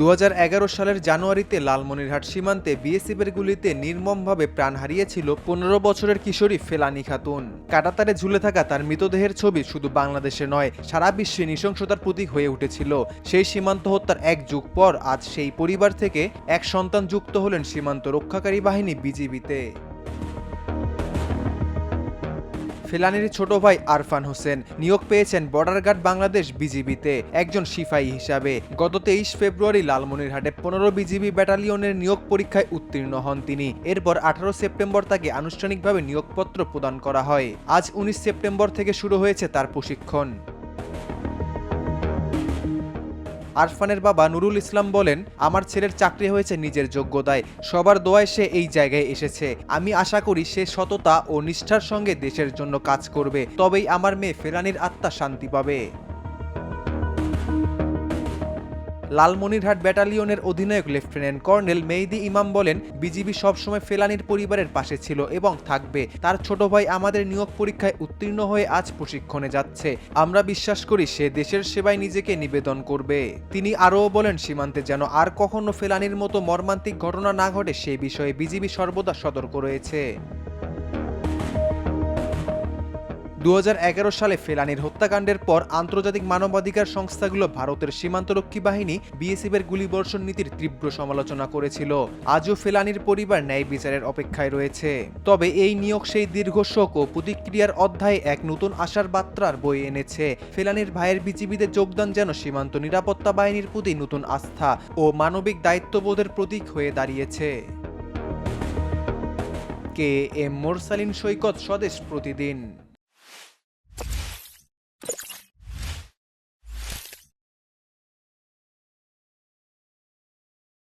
দু হাজার এগারো সালের জানুয়ারিতে লালমনিরহাট সীমান্তে বিএসএফের গুলিতে নির্মমভাবে প্রাণ হারিয়েছিল পনেরো বছরের কিশোরী ফেলানি খাতুন। কাটাতারে ঝুলে থাকা তার মৃতদেহের ছবি শুধু বাংলাদেশে নয়, সারা বিশ্বে নৃশংসতার প্রতীক হয়ে উঠেছিল। সেই সীমান্ত হত্যার এক যুগ পর আজ সেই পরিবার থেকে এক সন্তান যুক্ত হলেন সীমান্ত রক্ষাকারী বাহিনী বিজিবিতে। ফেলানির ছোট ভাই আরফান হোসেন নিয়োগ পেয়েছেন বর্ডার গার্ড বাংলাদেশ বিজিবিতে, একজন সিপাহী হিসাবে। গত তেইশ ফেব্রুয়ারি লালমনিরহাটে পনেরো বিজিবি ব্যাটালিয়নের নিয়োগ পরীক্ষায় উত্তীর্ণ হন তিনি। এরপর আঠারো সেপ্টেম্বর তাকে আনুষ্ঠানিকভাবে নিয়োগপত্র প্রদান করা হয়। আজ উনিশ সেপ্টেম্বর থেকে শুরু হয়েছে তার প্রশিক্ষণ। আরফানের বাবা নুরুল ইসলাম বলেন, আমার ছেলের চাকরি হয়েছে নিজের যোগ্যতায়। সবার দোয়ায় সে এই জায়গায় এসেছে। আমি আশা করি সে সততা ও নিষ্ঠার সঙ্গে দেশের জন্য কাজ করবে। তবেই আমার মেয়ে ফেরানির আত্মা শান্তি পাবে। লালমনিরহাট ব্যাটালিয়নের অধিনায়ক লেফটেন্যান্ট কর্নেল মেইদি ইমাম বলেন, বিজিবি সবসময় ফেলানির পরিবারের পাশে ছিল এবং থাকবে। তার ছোট ভাই আমাদের নিয়োগ পরীক্ষায় উত্তীর্ণ হয়ে আজ প্রশিক্ষণে যাচ্ছে। আমরা বিশ্বাস করি সে দেশের সেবায় নিজেকে নিবেদন করবে। তিনি আরও বলেন, সীমান্তে যেন আর কখনো ফেলানির মতো মর্মান্তিক ঘটনা না ঘটে সে বিষয়ে বিজিবি সর্বদা সতর্ক রয়েছে। দু হাজার এগারো সালে ফেলানির হত্যাকাণ্ডের পর আন্তর্জাতিক মানবাধিকার সংস্থাগুলো ভারতের সীমান্তরক্ষী বাহিনী, বিএসএফের গুলিবর্ষণ নীতির তীব্র সমালোচনা করেছিল। আজও ফেলানির পরিবার ন্যায় বিচারের অপেক্ষায় রয়েছে। তবে এই নিয়োগ সেই দীর্ঘ শোক ও প্রতিক্রিয়ার অধ্যায়ে এক নতুন আশার বার্তার বই এনেছে। ফেলানির ভাইয়ের বিজিবিতে যোগদান যেন সীমান্ত নিরাপত্তা বাহিনীর প্রতি নতুন আস্থা ও মানবিক দায়িত্ববোধের প্রতীক হয়ে দাঁড়িয়েছে। কে এম মোরসালিন সৈকত স্বদেশ প্রতিদিন।